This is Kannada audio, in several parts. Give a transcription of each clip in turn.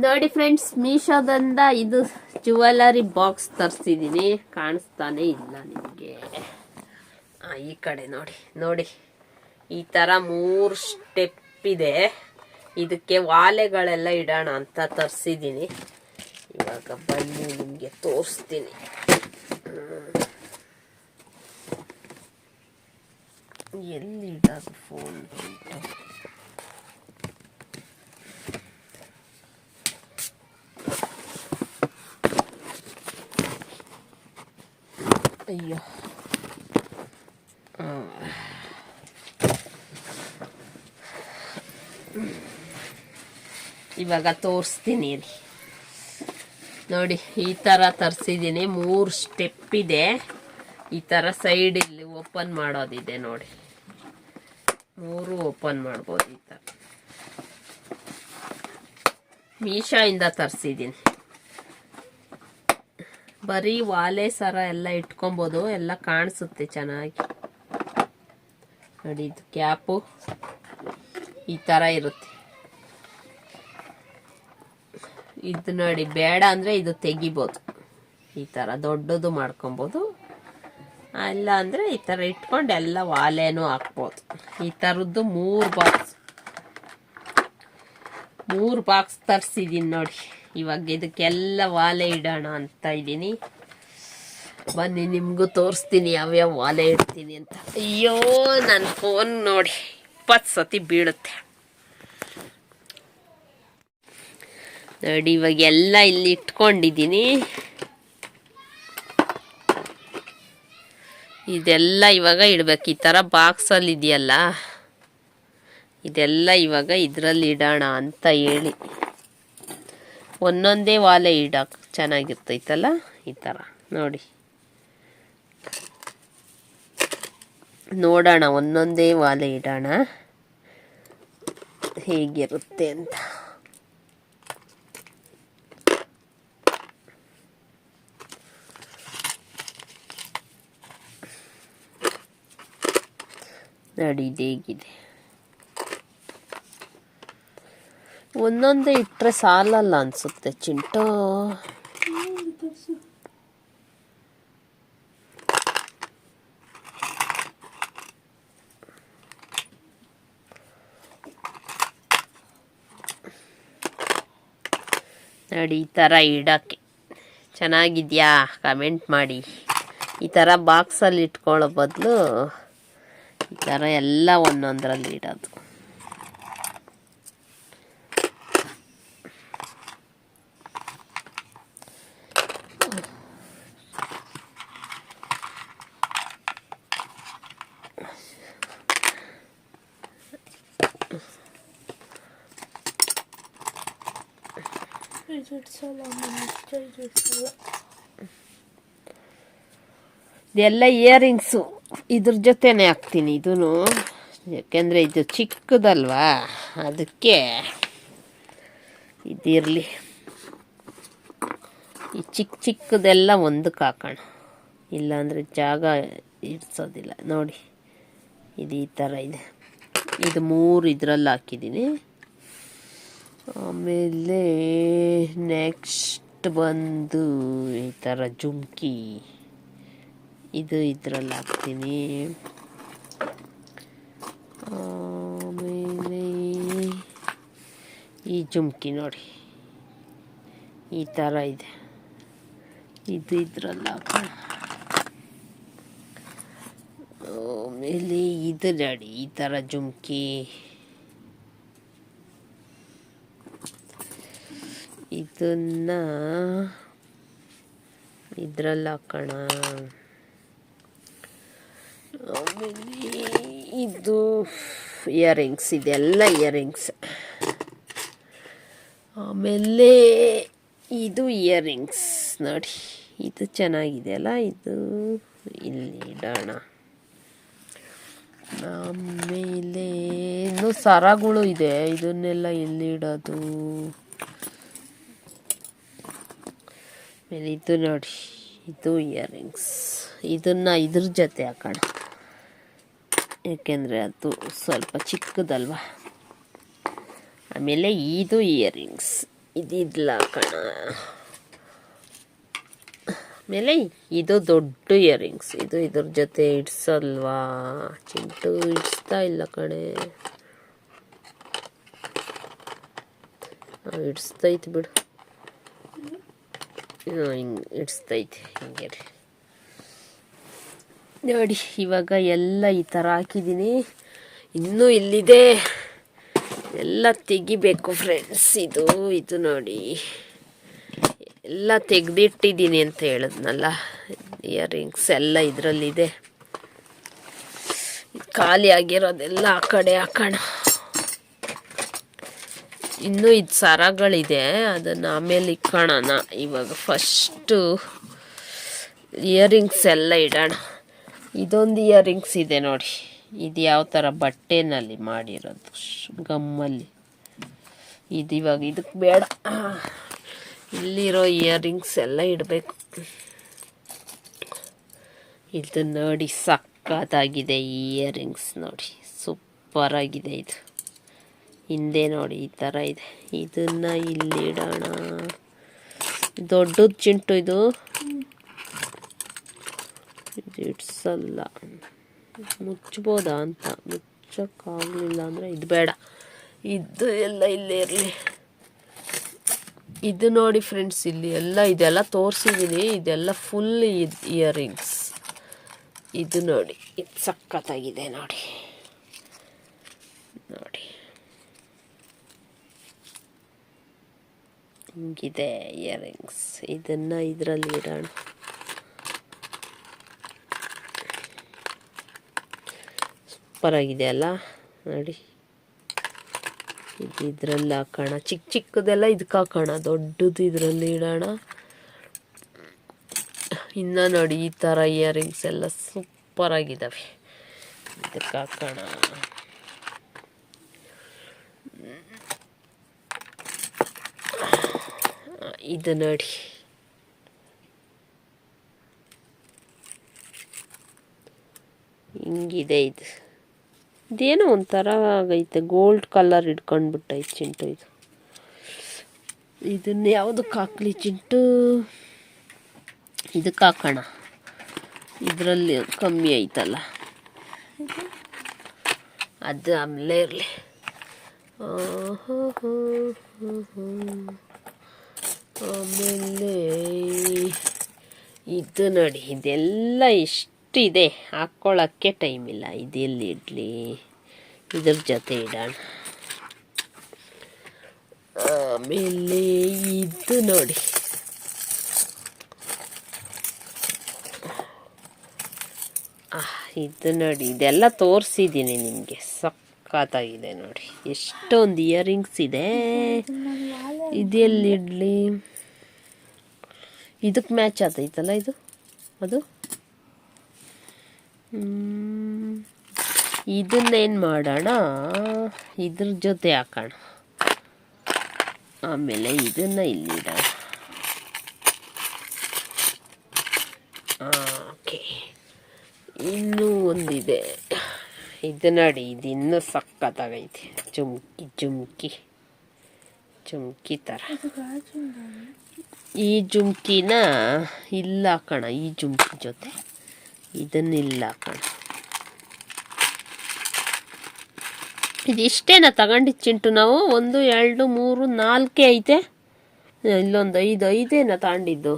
ನೋಡಿ ಫ್ರೆಂಡ್ಸ್ ಮೀಶೋದಿಂದ ಇದು ಜುವೆಲ್ಲರಿ ಬಾಕ್ಸ್ ತರಿಸಿದ್ದೀನಿ ಕಾಣಿಸ್ತಾನೆ ಇಲ್ಲ ನಿಮಗೆ. ಈ ಕಡೆ ನೋಡಿ ನೋಡಿ. ಈ ಥರ ಮೂರು ಸ್ಟೆಪ್ ಇದೆ. ಇದಕ್ಕೆ ವಾಲೆಗಳೆಲ್ಲ ಇಡೋಣ ಅಂತ ತರಿಸಿದ್ದೀನಿ ಇವಾಗ ಬನ್ನಿ, ನಿಮಗೆ ತೋರಿಸ್ತೀನಿ. ಎಲ್ಲಿ ಇಡೋದು ಫೋನ್ ಅಯ್ಯೋ. ಇವಾಗ ತೋರಿಸ್ತೀನಿ ರೀ ನೋಡಿ, ಈ ಥರ ತರಿಸಿದ್ದೀನಿ. ಮೂರು ಸ್ಟೆಪ್ ಇದೆ. ಈ ಥರ ಸೈಡ್ ಇಲ್ಲಿ ಓಪನ್ ಮಾಡೋದಿದೆ ನೋಡಿ. ಮೂರು ಓಪನ್ ಮಾಡ್ಬೋದು ಈ ಥರ ಮೀಶಾಯಿಂದ ತರಿಸಿದ್ದೀನಿ. ಬರೀ ವಾಲೆ ಸರ ಎಲ್ಲ ಇಟ್ಕೊಬೋದು, ಎಲ್ಲ ಕಾಣಿಸುತ್ತೆ ಚೆನ್ನಾಗಿ. ನೋಡಿ, ಇದು ಕ್ಯಾಪು ಈ ಥರ ಇರುತ್ತೆ. ಇದು ನೋಡಿ, ಬೇಡ ಅಂದರೆ ಇದು ತೆಗಿಬೋದು. ಈ ಥರ ದೊಡ್ಡದು ಮಾಡ್ಕೊಬೋದು. ಇಲ್ಲ ಅಂದರೆ ಈ ಥರ ಇಟ್ಕೊಂಡು ಎಲ್ಲ ವಾಲೆನೂ ಹಾಕ್ಬೋದು. ಈ ಥರದ್ದು ಮೂರು ಬಾಕ್ಸ್ ಮೂರು ಬಾಕ್ಸ್ ತರಿಸಿದ್ದೀನಿ ನೋಡಿ. ಇವಾಗ ಇದಕ್ಕೆಲ್ಲ ವಾಲೆ ಇಡೋಣ ಅಂತ ಇದ್ದೀನಿ. ಬನ್ನಿ, ನಿಮಗೂ ತೋರಿಸ್ತೀನಿ ಯಾವ್ಯಾವ ವಾಲೆ ಇಡ್ತೀನಿ ಅಂತ. ಅಯ್ಯೋ ನನ್ನ ಫೋನ್ ನೋಡಿ. ಇಪ್ಪತ್ತು ಸತಿ ಬೀಳುತ್ತೆ. ನೋಡಿ, ಇವಾಗ ಎಲ್ಲ ಇಲ್ಲಿ ಇಟ್ಕೊಂಡಿದ್ದೀನಿ. ಇದೆಲ್ಲ ಇವಾಗ ಇಡ್ಬೇಕು. ಈ ಥರ ಬಾಕ್ಸಲ್ಲಿ ಇದೆಯಲ್ಲ, ಇದೆಲ್ಲ ಇವಾಗ ಇದರಲ್ಲಿ ಇಡೋಣ ಅಂತ ಹೇಳಿ. ಒಂದೊಂದೇ ವಾಲೆ ಇಡಕ್ಕೆ ಚೆನ್ನಾಗಿರ್ತೈತಲ್ಲ? ಈ ಥರ ನೋಡಿ. ನೋಡೋಣ, ಒಂದೊಂದೇ ವಾಲೆ ಇಡೋಣ. ಹೇಗಿರುತ್ತೆ ಅಂತ. ನೋಡಿ ಹೇಗಿದೆ ಒಂದೊಂದೇ ಇಟ್ಟರೆ ಸಾಲಲ್ಲ ಅನ್ಸುತ್ತೆ, ಚಿಂಟು. ನೋಡಿ, ಈ ಥರ ಇಡೋಕ್ಕೆ. ಚೆನ್ನಾಗಿದೆಯಾ? ಕಮೆಂಟ್ ಮಾಡಿ. ಈ ಥರ ಬಾಕ್ಸಲ್ಲಿ ಇಟ್ಕೊಳ್ಳೋ ಬದಲು ಈ ಥರ ಎಲ್ಲ ಒಂದೊಂದರಲ್ಲಿ ಇಡೋದು. ಇದೆಲ್ಲ ಇಯರಿಂಗ್ಸು ಇದ್ರ ಜೊತೆನೆ ಹಾಕ್ತೀನಿ ಇದೂ ಯಾಕೆಂದರೆ ಇದು ಚಿಕ್ಕದಲ್ವಾ? ಅದಕ್ಕೆ ಇದಿರಲಿ. ಈ ಚಿಕ್ಕ ಚಿಕ್ಕದೆಲ್ಲ ಒಂದಕ್ಕೆ ಹಾಕೋಣ. ಇಲ್ಲಾಂದರೆ ಜಾಗ ಇಡ್ಸೋದಿಲ್ಲ. ನೋಡಿ, ಇದು ಈ ಥರ ಇದೆ. ಇದು ಮೂರು ಇದರಲ್ಲಿ ಹಾಕಿದ್ದೀನಿ. ಆಮೇಲೆ ನೆಕ್ಸ್ಟ್ ಬಂದು ಈ ಥರ ಜುಮ್ಕಿ. ಇದು ಇದರಲ್ಲಿ ಹಾಕ್ತೀನಿ. ಆಮೇಲೆ ಈ ಜುಮ್ಕಿ ನೋಡಿ. ಈ ಥರ ಇದೆ. ಇದು ಇದರಲ್ಲಿ ಹಾಕೋಣ. ಆಮೇಲೆ ಇದು ನೋಡಿ, ಈ ಥರ ಜುಮ್ಕಿ. ಇದನ್ನ ಇದ್ರಲ್ಲಿ ಹಾಕೋಣ ಆಮೇಲೆ ಇದು ಇಯರಿಂಗ್ಸ್ ಇದೆಲ್ಲ ಇಯರಿಂಗ್ಸ್ ಆಮೇಲೆ ಇದು ಇಯರಿಂಗ್ಸ್ ನೋಡಿ, ಇದು ಚೆನ್ನಾಗಿದೆ ಅಲ್ಲ, ಇದು ಇಲ್ಲಿ ಇಡೋಣ ಆಮೇಲೆ ಇನ್ನೂ ಸರಗಳು ಇದೆ, ಇದನ್ನೆಲ್ಲ ಎಲ್ಲಿ ಇಡೋದು ಆಮೇಲೆ ಇದು ನೋಡಿ, ಇದು ಇಯರಿಂಗ್ಸ್ ಇದನ್ನು ಇದ್ರ ಜೊತೆ ಹಾಕೋಣ. ಏಕೆಂದರೆ ಅದು ಸ್ವಲ್ಪ ಚಿಕ್ಕದಲ್ವ? ಆಮೇಲೆ ಇದು ಇಯರಿಂಗ್ಸ್ ಇದಿದ್ಲ ಕಣ ಆಮೇಲೆ ಇದು ದೊಡ್ಡ ಇಯರಿಂಗ್ಸ್ ಇದು ಇದ್ರ ಜೊತೆ ಇಡ್ಸಲ್ವಾ? ಚಿಂಟು ಇಡ್ಸ್ತಾ ಇಲ್ಲ ಕಣೆ. ಇಡ್ಸ್ತೈತಿ ಬಿಡು. ಇಡ್ಸ್ತೈತಿ ಹಿಂಗೆ ನೋಡಿ, ಇವಾಗ ಎಲ್ಲ ಈ ಥರ ಹಾಕಿದ್ದೀನಿ. ಇನ್ನೂ ಇಲ್ಲಿದೆ. ಎಲ್ಲ ತೆಗಿಬೇಕು ಫ್ರೆಂಡ್ಸ್ ಇದು ಇದು ನೋಡಿ. ಎಲ್ಲ ತೆಗೆದಿಟ್ಟಿದ್ದೀನಿ ಅಂತ ಹೇಳಿದ್ನಲ್ಲ ಇಯರಿಂಗ್ಸ್ ಎಲ್ಲ ಇದರಲ್ಲಿದೆ. ಖಾಲಿ ಆಗಿರೋದೆಲ್ಲ ಆ ಕಡೆ ಹಾಕೋಣ ಇನ್ನೂ ಇದು ಸರಗಳಿದೆ. ಅದನ್ನು ಆಮೇಲೆ ಇಕ್ಕೋಣ ಇವಾಗ ಫಸ್ಟು ಇಯರಿಂಗ್ಸ್ ಎಲ್ಲ ಇಡೋಣ. ಇದೊಂದು ಇಯರಿಂಗ್ಸ್ ಇದೆ ನೋಡಿ. ಇದು ಯಾವ ಥರ ಬಟ್ಟೆನಲ್ಲಿ ಮಾಡಿರೋದು. ಗಮ್ಮಲ್ಲಿ. ಇದು ಇವಾಗ ಇದಕ್ಕೆ ಬೇಡ. ಇಲ್ಲಿರೋ ಇಯರಿಂಗ್ಸ್ ಎಲ್ಲ ಇಡಬೇಕು. ಇದು ನೋಡಿ ಸಕ್ಕತ್ತಾಗಿದೆ ಇಯರಿಂಗ್ಸ್ ನೋಡಿ. ಸೂಪರಾಗಿದೆ ಇದು. ಹಿಂದೆ ನೋಡಿ, ಈ ಥರ ಇದೆ. ಇದನ್ನು ಇಲ್ಲಿಡೋಣ. ದೊಡ್ಡದು ಚಿಂಟು ಇದು. ಇಡ್ಸಲ್ಲ. ಮುಚ್ಚಬೋದಾ ಅಂತ. ಮುಚ್ಚೋಕ್ಕಾಗಲಿಲ್ಲ ಅಂದರೆ ಇದು ಬೇಡ. ಇದು ಎಲ್ಲ ಇಲ್ಲೇ ಇರಲಿ. ಇದು ನೋಡಿ ಫ್ರೆಂಡ್ಸ್ ಇಲ್ಲಿ ಎಲ್ಲ ಇದೆಲ್ಲ ತೋರಿಸಿದ್ದೀನಿ ಇದೆಲ್ಲ ಫುಲ್ ಇಯರಿಂಗ್ಸ್ ಇದು ನೋಡಿ, ಇದು ಸಕ್ಕತ್ತಾಗಿದೆ ನೋಡಿ. ನೋಡಿ. ಹಿಂಗಿದೆ ಇಯರಿಂಗ್ಸ್ ಇದನ್ನು ಇದರಲ್ಲಿ ಇಡೋಣ. ಸೂಪರ್ ಆಗಿದೆ ಅಲ್ಲ? ನೋಡಿ. ಇದು ಇದರಲ್ಲಿ ಹಾಕೋಣ. ಚಿಕ್ಕ ಚಿಕ್ಕದೆಲ್ಲ ಇದಕ್ಕೆ ಹಾಕೋಣ. ದೊಡ್ಡದು ಇದರಲ್ಲಿ ಇಡೋಣ. ಇನ್ನ ನೋಡಿ ಈ ಥರ ಇಯರಿಂಗ್ಸ್ ಎಲ್ಲ ಸೂಪರ್ ಆಗಿದ್ದಾವೆ ಇದಕ್ಕೆ ಹಾಕೋಣ. ಇದು ನೋಡಿ. ಹಿಂಗಿದೆ ಇದು. ಇದೇನೋ ಒಂಥರ ಆಗೈತೆ, ಗೋಲ್ಡ್ ಕಲರ್ ಹಿಡ್ಕೊಂಡ್ಬಿಟ್ಟೈತೆ ಚಿಂಟು ಇದು. ಇದನ್ನ ಯಾವುದಕ್ಕೆ ಹಾಕ್ಲಿ ಚಿಂಟು? ಇದಕ್ಕೆ ಹಾಕೋಣ. ಇದರಲ್ಲಿ ಕಮ್ಮಿ ಐತಲ್ಲ. ಅದು ಆಮೇಲೆ ಇರಲಿ. ಆಮೇಲೆ ಇದು ನೋಡಿ ಇದೆಲ್ಲ ಇಷ್ಟು ಇದೆ ಹಾಕ್ಕೊಳ್ಳೋಕ್ಕೆ ಟೈಮ್ ಇಲ್ಲ ಇದೆಲ್ಲಿ ಇಡಲಿ ಇದ್ರ ಜೊತೆ ಇಡೋಣ ಆಮೇಲೆ ಇದು ನೋಡಿ ಇದು ನೋಡಿ ಇದೆಲ್ಲ ತೋರಿಸಿದ್ದೀನಿ ನಿಮಗೆ ಸಖತ್ತಾಗಿದೆ ನೋಡಿ ಎಷ್ಟೊಂದು ಇಯರಿಂಗ್ಸ್ ಇದೆ ಇದೆಲ್ಲಿಡ್ಲಿ ಇದಕ್ಕೆ ಮ್ಯಾಚ್ ಆತೈತಲ್ಲ ಇದು? ಅದು. ಇದನ್ನೇನು ಮಾಡೋಣ? ಇದ್ರ ಜೊತೆ ಹಾಕೋಣ. ಆಮೇಲೆ ಇದನ್ನ ಇಲ್ಲಿಡೋಣ ಓಕೆ. ಇನ್ನೂ ಒಂದಿದೆ. ಇದು ನೋಡಿ, ಇದು ಇನ್ನೂ ಸಖತ್ತಾಗೈತೆ. ಜುಮ್ಕಿ ಜುಮ್ಕಿ ಜುಮ್ಕಿ ಥರ ಈ ಜುಮ್ಕಿನ ಇಲ್ಲ ಹಾಕೋಣ ಈ ಜುಮ್ಕಿ ಜೊತೆ ಇದನ್ನ ಇಲ್ಲ ಹಾಕೋಣ ಇದಿಷ್ಟೇನ ತಗೊಂಡಿದ್ದು ಚಿಂಟು ನಾವು? ಒಂದು ಎರಡು ಮೂರು ನಾಲ್ಕೇ ಐತೆ. ಇಲ್ಲೊಂದು ಐದು ಐದೇನ ತಗೊಂಡಿದ್ದು?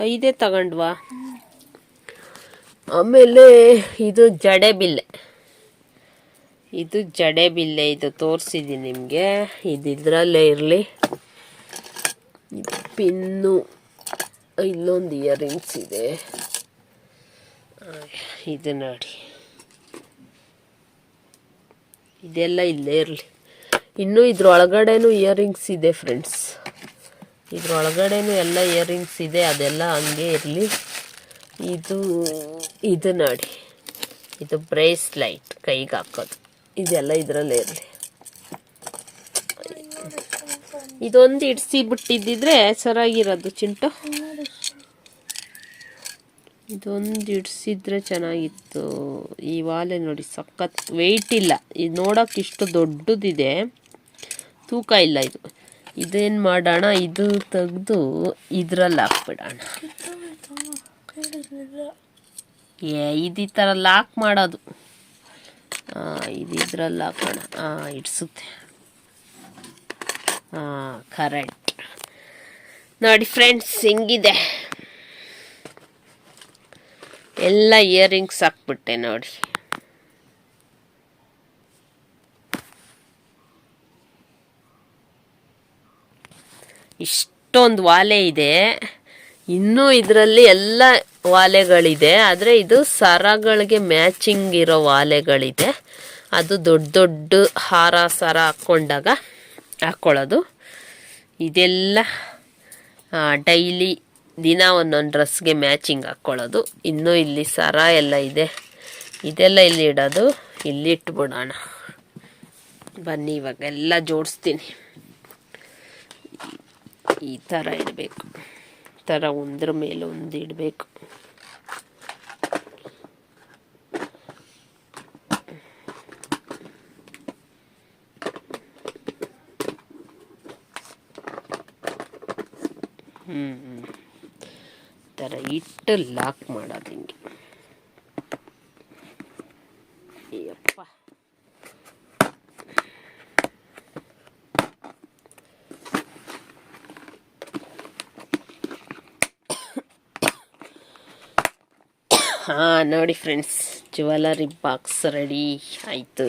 ಐದೇ ತಗೊಂಡ್ವಾ? ಆಮೇಲೆ ಇದು ಜಡೆ ಬಿಲ್ಲೆ. ಇದು ಜಡೆ ಬಿಲ್ಲೆ ಇದು ತೋರಿಸಿದ್ದೀನಿ ನಿಮಗೆ. ಇದು ಇದರಲ್ಲೇ ಇರಲಿ ಪಿನ್ನು, ಇಲ್ಲೊಂದು ಇಯರಿಂಗ್ಸ್ ಇದೆ. ಇದು ನೋಡಿ. ಇದೆಲ್ಲ ಇಲ್ಲೇ ಇರಲಿ. ಇನ್ನೂ ಇದ್ರೊಳಗಡೆನೂ ಇಯರಿಂಗ್ಸ್ ಇದೆ ಫ್ರೆಂಡ್ಸ್. ಇದ್ರೊಳಗಡೆನೂ ಎಲ್ಲ ಇಯರಿಂಗ್ಸ್ ಇದೆ, ಅದೆಲ್ಲ ಹಂಗೆ ಇರಲಿ. ಇದು ಇದು ನೋಡಿ. ಇದು ಬ್ರೇಸ್ಲೈಟ್ ಕೈಗೆ ಹಾಕೋದು. ಇದೆಲ್ಲ ಇದರಲ್ಲೇ ಇರಲಿ. ಇದೊಂದು ಇಡಿಸಿ ಬಿಟ್ಟಿದ್ದಿದ್ರೆ ಸರಾಗಿರೋದು ಚಿಂಟು. ಇದೊಂದು ಇಡ್ಸಿದ್ರೆ ಚೆನ್ನಾಗಿತ್ತು. ಈ ವಾಲೆ ನೋಡಿ ಸಖತ್ ವೆಯ್ಟ್ ಇಲ್ಲ. ಇದು ನೋಡೋಕೆ ಇಷ್ಟು ದೊಡ್ಡದಿದೆ. ತೂಕ ಇಲ್ಲ ಇದು. ಇದೇನು ಮಾಡೋಣ? ಇದು ತೆಗೆದು ಇದರಲ್ಲಿ ಹಾಕ್ಬಿಡೋಣ. ಏ ಇದು ಈ ಥರ ಲಾಕ್ ಮಾಡೋದು. ಇದು ಇದ್ರಲ್ಲಿ ಹಾಕೋಣ ಇಡ್ಸುತ್ತೆ. ಹಾಂ ಕರೆಕ್ಟ್ ನೋಡಿ ಫ್ರೆಂಡ್ಸ್ ಹಿಂಗಿದೆ? ಎಲ್ಲ ಇಯರಿಂಗ್ಸ್ ಹಾಕ್ಬಿಟ್ಟೆ ನೋಡಿ. ಇಷ್ಟೊಂದು ವಾಲೆ ಇದೆ. ಇನ್ನೂ ಇದರಲ್ಲಿ ಎಲ್ಲ ವಾಲೆಗಳಿದೆ, ಆದರೆ ಇದು ಸರಗಳಿಗೆ ಮ್ಯಾಚಿಂಗ್ ಇರೋ ವಾಲೆಗಳಿದೆ. ಅದು ದೊಡ್ಡ ದೊಡ್ಡ ಹಾರ, ಸರ ಹಾಕ್ಕೊಂಡಾಗ ಹಾಕ್ಕೊಳ್ಳೋದು ಇದೆಲ್ಲ ಡೈಲಿ ದಿನ ಒಂದೊಂದು ಡ್ರೆಸ್ಗೆ ಮ್ಯಾಚಿಂಗ್ ಹಾಕ್ಕೊಳ್ಳೋದು ಇನ್ನೂ ಇಲ್ಲಿ ಸರ ಎಲ್ಲ ಇದೆ. ಇದೆಲ್ಲ ಇಲ್ಲಿ ಇಡೋದು. ಇಲ್ಲಿ ಇಟ್ಬಿಡೋಣ. ಬನ್ನಿ ಇವಾಗ ಎಲ್ಲ ಜೋಡಿಸ್ತೀನಿ. ಈ ಥರ ಇಡಬೇಕು. ಈ ಥರ ಒಂದ್ರ ಮೇಲೆ ಒಂದು ಇಡಬೇಕು. ಹ್ಞೂ ಥರ ಇಟ್ಟು ಲಾಕ್ ಮಾಡೋದು ಹಿಂಗೆ. ಹಾಂ ನೋಡಿ ಫ್ರೆಂಡ್ಸ್ ಜ್ಯುವೆಲರಿ ಬಾಕ್ಸ್ ರೆಡಿ ಆಯಿತು.